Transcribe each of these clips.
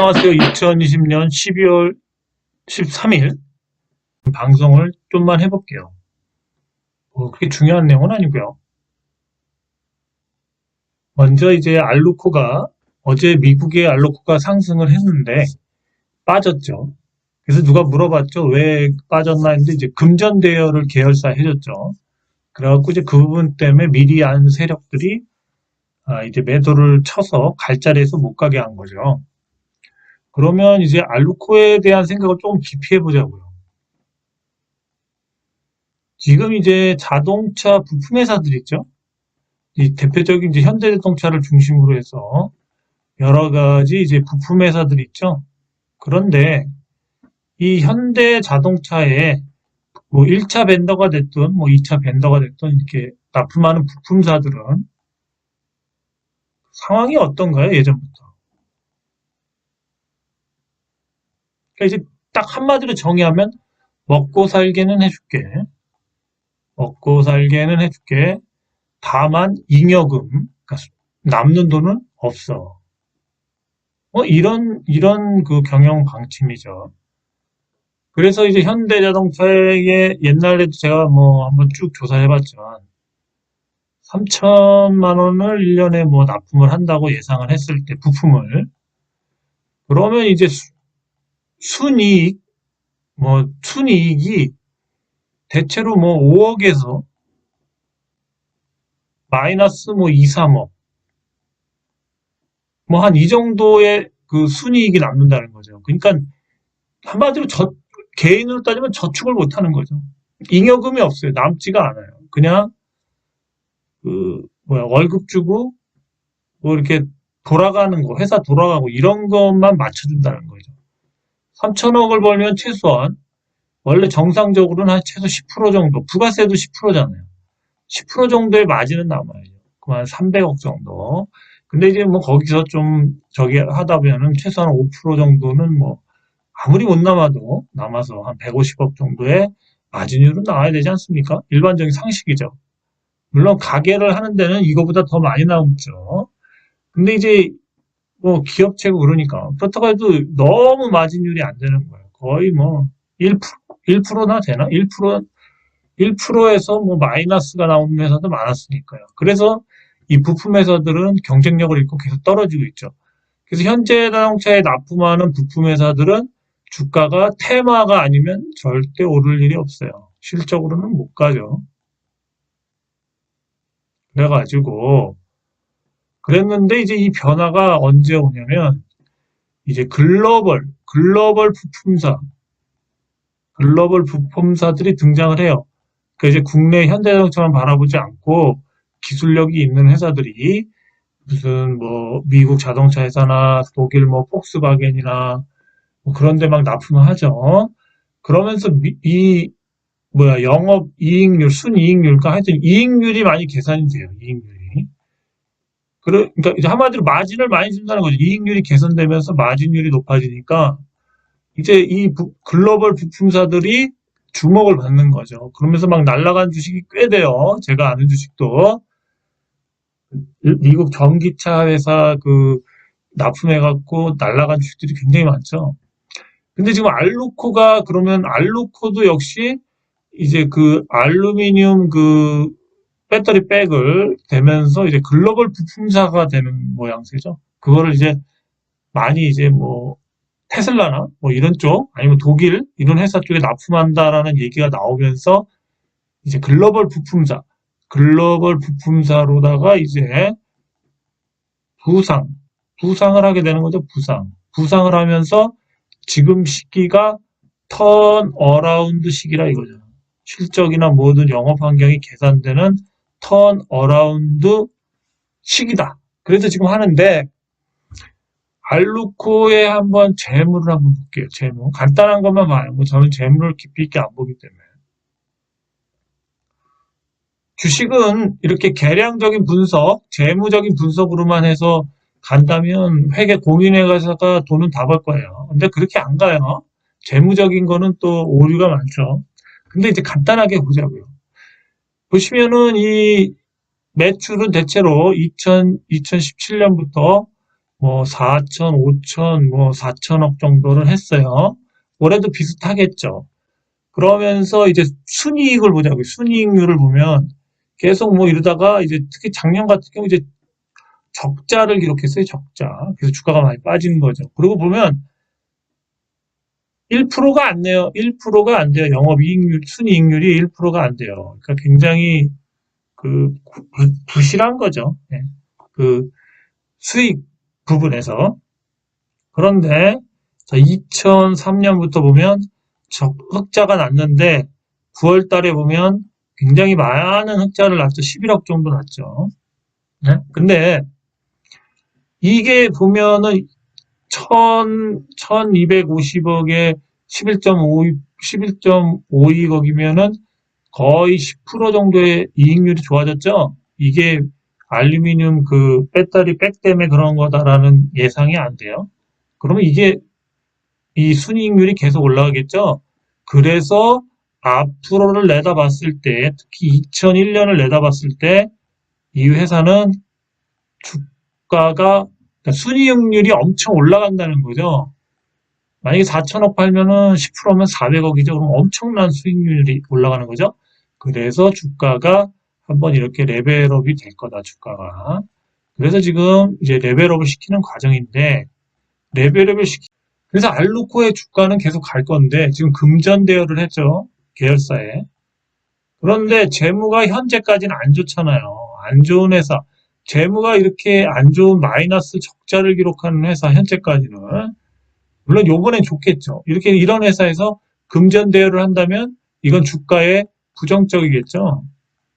안녕하세요. 2020년 12월 13일 방송을 좀만 해볼게요. 뭐 그렇게 중요한 내용은 아니고요. 먼저 이제 알루코가 어제 미국의 알루코가 상승을 했는데 빠졌죠. 그래서 누가 물어봤죠. 왜 빠졌나 했는데 이제 금전 대여를 계열사 해줬죠. 그래갖고 이제 그 부분 때문에 미리 안 세력들이 아, 이제 매도를 쳐서 갈 자리에서 못 가게 한 거죠. 그러면 이제 알루코에 대한 생각을 조금 깊이 해보자고요. 지금 이제 자동차 부품 회사들 있죠? 이 대표적인 이제 현대자동차를 중심으로 해서 여러 가지 이제 부품 회사들 있죠? 그런데 이 현대 자동차에 뭐 1차 벤더가 됐든 뭐 2차 벤더가 됐든 이렇게 납품하는 부품사들은 상황이 어떤가요? 예전부터. 그러니까 이제 딱 한마디로 정의하면 먹고 살게는 해줄게. 먹고 살게는 해줄게. 다만 잉여금, 그러니까 남는 돈은 없어. 뭐 이런 이런 그 경영 방침이죠. 그래서 이제 현대자동차의 옛날에도 제가 뭐 한번 쭉 조사해봤지만 3천만 원을 1년에 뭐 납품을 한다고 예상을 했을 때 부품을 그러면 이제 수, 순이익 뭐 순이익이 대체로 뭐 5억에서 마이너스 뭐 2, 3억 뭐 한 이 정도의 그 순이익이 남는다는 거죠. 그러니까 한마디로 저 개인으로 따지면 저축을 못 하는 거죠. 잉여금이 없어요. 남지가 않아요. 그냥 그 뭐야 월급 주고 뭐 이렇게 돌아가는 거 회사 돌아가고 이런 것만 맞춰준다는 거죠. 3천억을 벌면 최소한 원래 정상적으로는 한 최소 10% 정도 부가세도 10%잖아요. 10% 정도의 마진은 남아요. 그만 300억 정도. 근데 이제 뭐 거기서 좀 저기 하다 보면은 최소한 5% 정도는 뭐 아무리 못 남아도 남아서 한 150억 정도의 마진율은 나와야 되지 않습니까? 일반적인 상식이죠. 물론 가게를 하는 데는 이거보다 더 많이 나오죠. 근데 이제 뭐 기업체고 그러니까 해도 너무 마진율이 안 되는 거예요. 거의 뭐 1%, 1%나 되나? 1% 1%에서 뭐 마이너스가 나오는 회사도 많았으니까요. 그래서 이 부품 회사들은 경쟁력을 잃고 계속 떨어지고 있죠. 그래서 현재 자동차에 납품하는 부품 회사들은 주가가 테마가 아니면 절대 오를 일이 없어요. 실적으로는 못 가죠. 그래가지고 그랬는데 이제 이 변화가 언제 오냐면 이제 글로벌 글로벌 부품사 글로벌 부품사들이 등장을 해요. 그 이제 국내 현대자동차만 바라보지 않고 기술력이 있는 회사들이 무슨 뭐 미국 자동차 회사나 독일 뭐 폭스바겐이나 뭐 그런 데 막 납품을 하죠. 그러면서 미, 이 뭐야 영업 이익률 순이익률 그 하여튼 이익률이 많이 계산이 돼요. 이익률이. 그러니까 이제 한마디로 마진을 많이 준다는 거죠. 이익률이 개선되면서 마진율이 높아지니까 이제 이 부, 글로벌 부품사들이 주목을 받는 거죠. 그러면서 막 날라간 주식이 꽤 돼요. 제가 아는 주식도 미국 전기차 회사 그 납품해갖고 날라간 주식들이 굉장히 많죠. 근데 지금 알루코가 그러면 알루코도 역시 이제 그 알루미늄 그 배터리 백을 대면서 이제 글로벌 부품사가 되는 모양새죠. 그거를 이제 많이 이제 뭐 테슬라나 뭐 이런 쪽 아니면 독일 이런 회사 쪽에 납품한다라는 얘기가 나오면서 이제 글로벌 부품사, 글로벌 부품사로다가 이제 부상, 부상을 하게 되는 거죠. 부상. 부상을 하면서 지금 시기가 턴 어라운드 시기라 이거죠. 실적이나 모든 영업 환경이 계산되는 턴 어라운드 시기다. 그래서 지금 하는데 알루코에 한번 재물을 한번 볼게요. 재물. 간단한 것만. 뭐 저는 재물을 깊이 있게 안 보기 때문에. 주식은 이렇게 계량적인 분석, 재무적인 분석으로만 해서 간다면 회계 공인회사가 돈은 다 벌 거예요. 근데 그렇게 안 가요. 재무적인 거는 또 오류가 많죠. 근데 이제 간단하게 보자고요. 보시면은 이 매출은 대체로 2000, 2017년부터 뭐 4천, 5천, 뭐 4천억 정도를 했어요. 올해도 비슷하겠죠. 그러면서 이제 순이익을 보자고요. 순이익률을 보면 계속 뭐 이러다가 이제 특히 작년 같은 경우 이제 적자를 기록했어요. 적자. 그래서 주가가 많이 빠지는 거죠. 그리고 보면 1%가 안 돼요. 1%가 안 돼요. 영업이익률, 순이익률이 1%가 안 돼요. 그러니까 굉장히 그 부- 부실한 거죠. 예. 그 수익 부분에서. 그런데 2003년부터 보면 적, 흑자가 났는데 9월 달에 보면 굉장히 많은 흑자를 났죠. 11억 정도 났죠. 네? 근데 이게 보면은 1000, 1250억에 11.5, 11.52억이면은 거의 10% 정도의 이익률이 좋아졌죠? 이게 알루미늄 그 배터리 백 때문에 그런 거다라는 예상이 안 돼요. 그러면 이게 이 순이익률이 계속 올라가겠죠? 그래서 앞으로를 내다봤을 때, 특히 2001년을 내다봤을 때, 이 회사는 주가가, 순이익률이 엄청 올라간다는 거죠. 만약에 4천억 팔면은 10%면 400억이죠. 그럼 엄청난 수익률이 올라가는 거죠. 그래서 주가가 한번 이렇게 레벨업이 될 거다, 주가가. 그래서 지금 이제 레벨업을 시키는 과정인데, 레벨업을 시키, 그래서 알루코의 주가는 계속 갈 건데, 지금 금전 대여를 했죠. 계열사에. 그런데 재무가 현재까지는 안 좋잖아요. 안 좋은 회사. 재무가 이렇게 안 좋은 마이너스 적자를 기록하는 회사, 현재까지는. 물론 요번엔 좋겠죠. 이렇게 이런 회사에서 금전 대여를 한다면 이건 주가에 부정적이겠죠.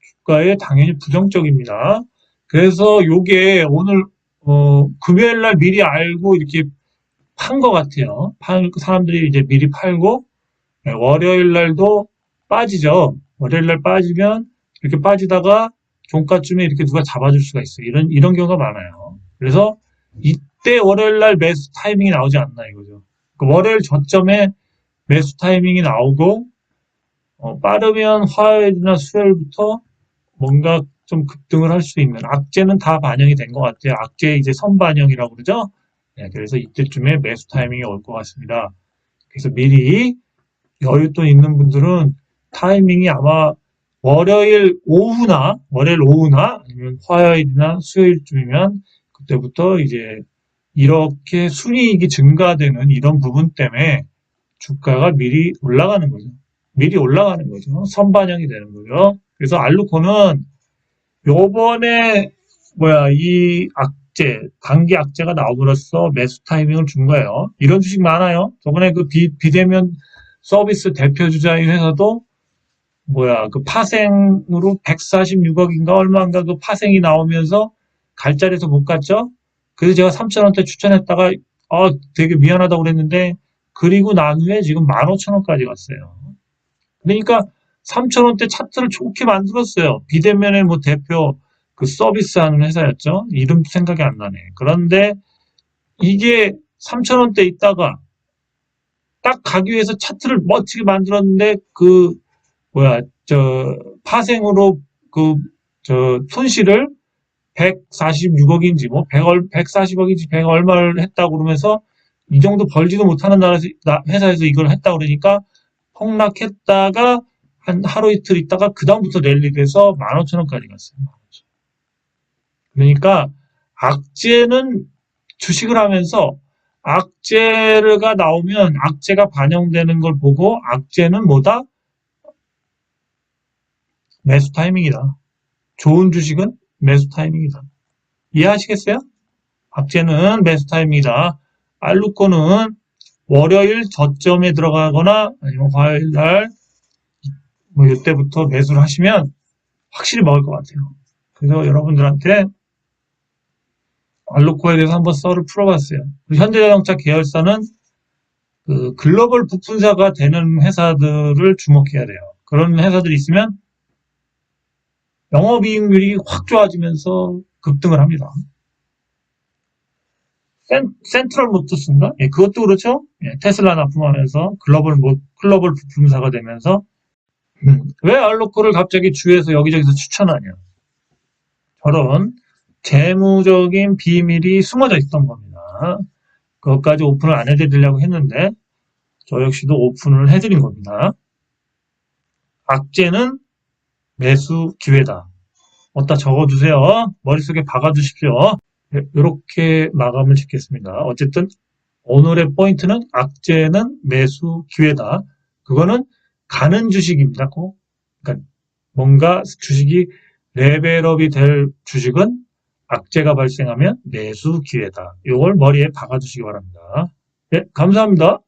주가에 당연히 부정적입니다. 그래서 요게 오늘 어, 금요일 날 미리 알고 이렇게 판 것 같아요. 판 사람들이 이제 미리 팔고 네, 월요일 날도 빠지죠. 월요일 날 빠지면 이렇게 빠지다가 종가쯤에 이렇게 누가 잡아줄 수가 있어요. 이런 이런 경우가 많아요. 그래서 이때 월요일 날 매수 타이밍이 나오지 않나 이거죠. 그 월요일 저점에 매수 타이밍이 나오고 어, 빠르면 화요일이나 수요일부터 뭔가 좀 급등을 할 수 있는 악재는 다 반영이 된 것 같아요. 악재 이제 선반영이라고 그러죠. 네, 그래서 이때쯤에 매수 타이밍이 올 것 같습니다. 그래서 미리 여윳돈 있는 분들은 타이밍이 아마 월요일 오후나 월요일 오후나 아니면 화요일이나 수요일쯤이면 그때부터 이제 이렇게 순이익이 증가되는 이런 부분 때문에 주가가 미리 올라가는 거죠. 미리 올라가는 거죠. 선반영이 되는 거죠. 그래서 알루코는 요번에 뭐야 이 악재 단기 악재가 나오므로써 매수 타이밍을 준 거예요. 이런 주식 많아요. 저번에 그 비, 비대면 서비스 대표 주자인 회사도 뭐야 그 파생으로 146억인가 얼마인가 그 파생이 나오면서 갈 자리에서 못 갔죠. 그래서 제가 3천원대 추천했다가 어 되게 미안하다고 그랬는데 그리고 난 후에 지금 15,000원까지 갔어요. 그러니까 3,000원대 차트를 좋게 만들었어요. 비대면의 뭐 대표 그 서비스 하는 회사였죠. 이름도 생각이 안 나네. 그런데 이게 3,000원대 있다가 딱 가기 위해서 차트를 멋지게 만들었는데 그 뭐야 저 파생으로 그 저 손실을 146억인지 뭐 100월 140억인지 100 얼마를 했다고 그러면서 이 정도 벌지도 못하는 나라에서 나- 회사에서 이걸 했다고 그러니까 폭락했다가 한 하루 이틀 있다가 그 다음부터 랠리돼서 15,000원까지 갔어요. 15,000원. 그러니까 악재는 주식을 하면서 악재가 나오면 악재가 반영되는 걸 보고 악재는 뭐다? 매수 타이밍이다. 좋은 주식은 매수 타이밍이다. 이해하시겠어요? 악재는 매수 타이밍이다. 알루코는 월요일 저점에 들어가거나 아니면 화요일 날, 뭐 이때부터 매수를 하시면 확실히 먹을 것 같아요. 그래서 여러분들한테 알루코에 대해서 한번 썰을 풀어봤어요. 현대자동차 계열사는 그 글로벌 부품사가 되는 회사들을 주목해야 돼요. 그런 회사들이 있으면 영업이익률이 확 좋아지면서 급등을 합니다. 센, 센트럴 모터스인가? 예, 그것도 그렇죠. 예, 테슬라 납품하면서 글로벌 모, 글로벌 부품사가 되면서 음, 왜 알로코를 갑자기 주에서 여기저기서 추천하냐? 저런 재무적인 비밀이 숨어져 있던 겁니다. 그것까지 오픈을 안 해드리려고 했는데 저 역시도 오픈을 해드린 겁니다. 악재는 매수 기회다. 어디다 적어두세요. 머릿속에 박아두십시오. 이렇게 마감을 짓겠습니다. 어쨌든 오늘의 포인트는 악재는 매수 기회다. 그거는 가는 주식입니다. 꼭. 그러니까 뭔가 주식이 레벨업이 될 주식은 악재가 발생하면 매수 기회다. 이걸 머리에 박아두시기 바랍니다. 네, 감사합니다.